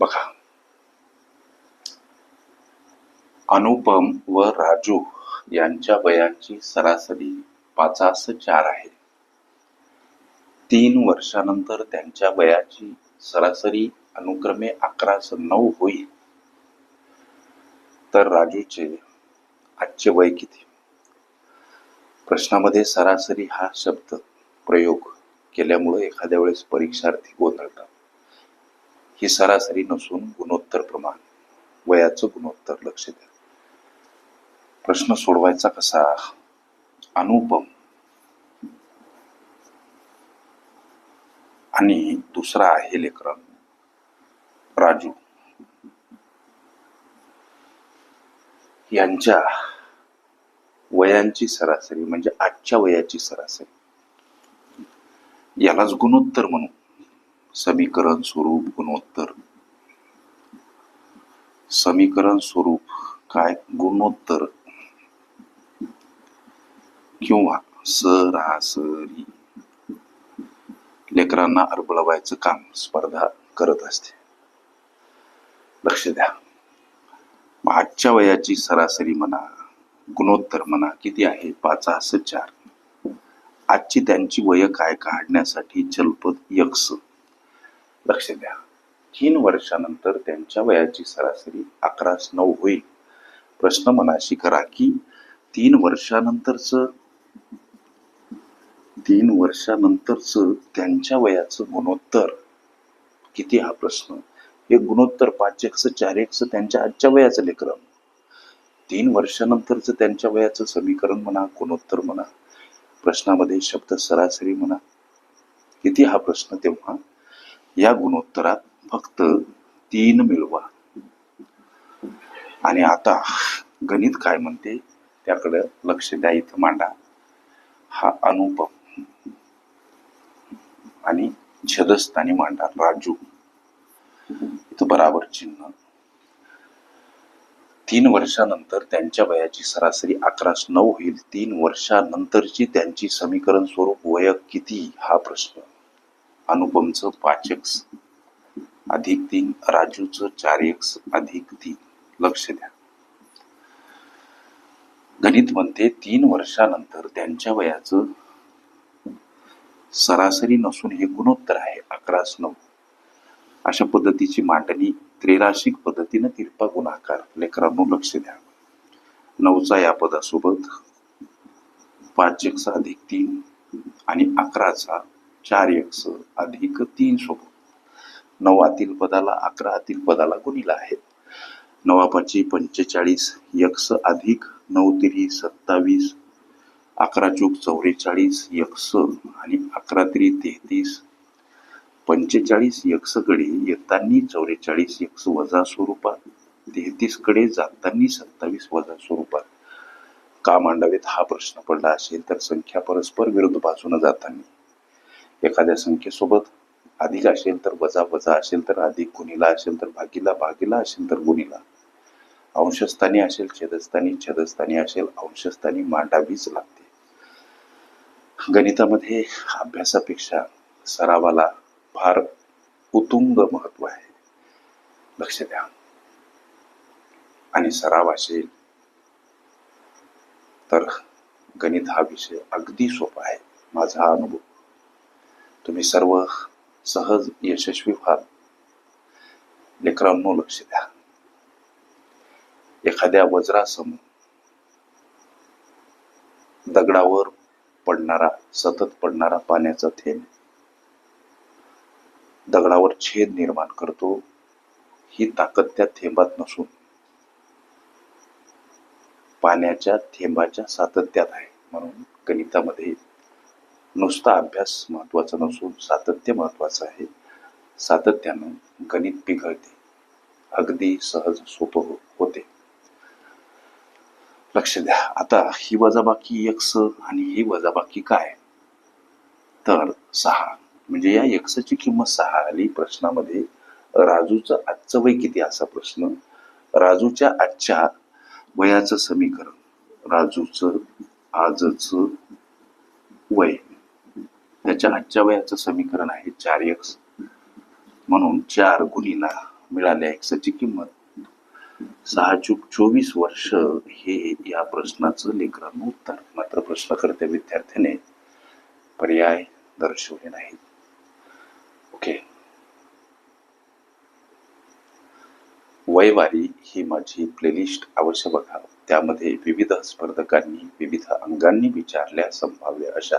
बघा. अनुपम व राजू यांच्या वयाची सरासरी पाचास चार आहे. तीन वर्षानंतर त्यांच्या वयाची सरासरी अनुक्रमे अकरास नऊ होईल. तर राजूचे आजचे वय किती? प्रश्नामध्ये सरासरी हा शब्द प्रयोग केल्यामुळे एखाद्या वेळेस परीक्षार्थी गोंधळतात. ही सरासरी नसून गुणोत्तर प्रमाण. वयाचं गुणोत्तर लक्ष द्या. प्रश्न सोडवायचा कसा? अनुपम. आणि दुसरा आहे लेकरण राजू. यांच्या वयांची सरासरी म्हणजे आजच्या वयाची सरासरी. यालाच गुणोत्तर म्हणू. समीकरण स्वरूप गुणोत्तर. समीकरण स्वरूप काय? गुणोत्तर. किंवा सरासरी. लेकरांना अरबळवायचं काम स्पर्धा करत असते. लक्ष द्या. आजच्या वयाची सरासरी म्हणा गुणोत्तर म्हणा किती आहे? पाच चार. आजची त्यांची वय काय? काढण्यासाठी जलपद यक्ष लक्ष द्या. तीन वर्षानंतर त्यांच्या वयाची सरासरी अकरास नऊ होईल. प्रश्न मनाशी करा की तीन वर्षानंतरच तीन वर्षानंतरच त्यांच्या वयाचं गुणोत्तर किती हा प्रश्न? हे गुणोत्तर पाच एक्स चार एकच त्यांच्या आजच्या वयाचं लेखन तीन वर्षानंतरच त्यांच्या वयाचं समीकरण म्हणा गुणोत्तर म्हणा प्रश्नामध्ये शब्द सरासरी म्हणा किती हा प्रश्न तेव्हा? या गुणोत्तरात फक्त तीन मिळवा. आणि आता गणित काय म्हणते? त्याकडं लक्ष द्या इथं मांडा. हा अनुपम. आणि छदस्थानी मांडा राजू. इथं बराबर चिन्ह. तीन वर्षानंतर त्यांच्या वयाची सरासरी अकराश नऊ होईल. तीन वर्षानंतरची त्यांची समीकरण स्वरूप वय किती? हा प्रश्न. अनुपमचं पाच एक्स अधिक तीन राजूचं चार एक्स अधिक तीन. लक्ष द्या. गणित म्हणते तीन वर्षानंतर त्यांच्या वयाचं सरासरी नसून हे गुणोत्तर आहे अकरास नऊ. अशा पद्धतीची मांडणी त्रिराशिक पद्धतीनं तिरपा गुणाकार. लेकरांनो लक्ष द्या. नऊचा या पदासोबत पाच एक्स अधिक तीन आणि अकराचा चार एक्स अधिक तीन सोबत. नवातील पदाला अकरा आतील पदाला गुणिला आहे नवापाची पंचेचाळीस यक्स अधिक नऊ तिरी सत्तावीस अकरा चूक चौवेचाळीस यक्स आणि अकरा तिरी तेहतीस. पंचेचाळीस यक्षकडे येतानी येताना चौवेचाळीस यक्ष वजा स्वरूपात. तेहतीसकडे जातानी जाताना सत्तावीस वजा स्वरूपात. का मांडावेत हा प्रश्न पडला असेल तर संख्या परस्पर विरुद्ध बाजूने जाताना. एखाद्या संख्येसोबत अधिक असेल तर वजा वजा असेल तर अधिक गुणीला असेल तर भागीला भागीला असेल तर गुणीला. अंशस्थानी असेल छेदस्थानी छेदस्थानी असेल अंशस्थानी मांडावीच लागते. गणितामध्ये अभ्यासापेक्षा सरावाला फार उतुंग महत्त्व आहे. लक्ष द्या. आणि सराव असेल तर गणित हा विषय अगदी सोपा आहे. माझा अनुभव. तुम्ही सर्व सहज यशस्वी व्हाल. लेकरांनो लक्ष द्या. एखाद्या वज्रासमोर दगडावर पडणारा सतत पडणारा पाण्याचा थेंब दगडावर छेद निर्माण करतो ही ताकद त्या थेंबात नसून पाण्याच्या थेंबाच्या सातत्यात आहे म्हणून गणितामध्ये नुसता अभ्यास महत्त्वाचा नसून सातत्य महत्त्वाचं आहे. सातत्यानं गणित पिघळते अगदी सहज सोपं हो- होते. लक्ष द्या. आता ही वजाबाकी एक्स आणि ही वजाबाकी काय? तर सहा. म्हणजे या एक्सची किंमत सहा आली. प्रश्नामध्ये राजूचं आजचं वय किती? असा प्रश्न. राजूच्या आजच्या वयाचं समीकरण. राजूचं आजचं त्याच्या आजच्या वयाचं समीकरण आहे चार एक्स म्हणून चार गुणीला मिळाल्या एक्सची किंमत. सहा चूक चोवीस वर्ष हे या प्रश्नाचं लेकरांना उत्तर. मात्र प्रश्नकर्त्या विद्यार्थ्याने पर्याय दर्शवले नाहीत. ओके वयवारी ही माझी प्लेलिस्ट अवश्य बघा. त्यामध्ये विविध स्पर्धकांनी विविध अंगांनी विचारल्या संभाव्य अशा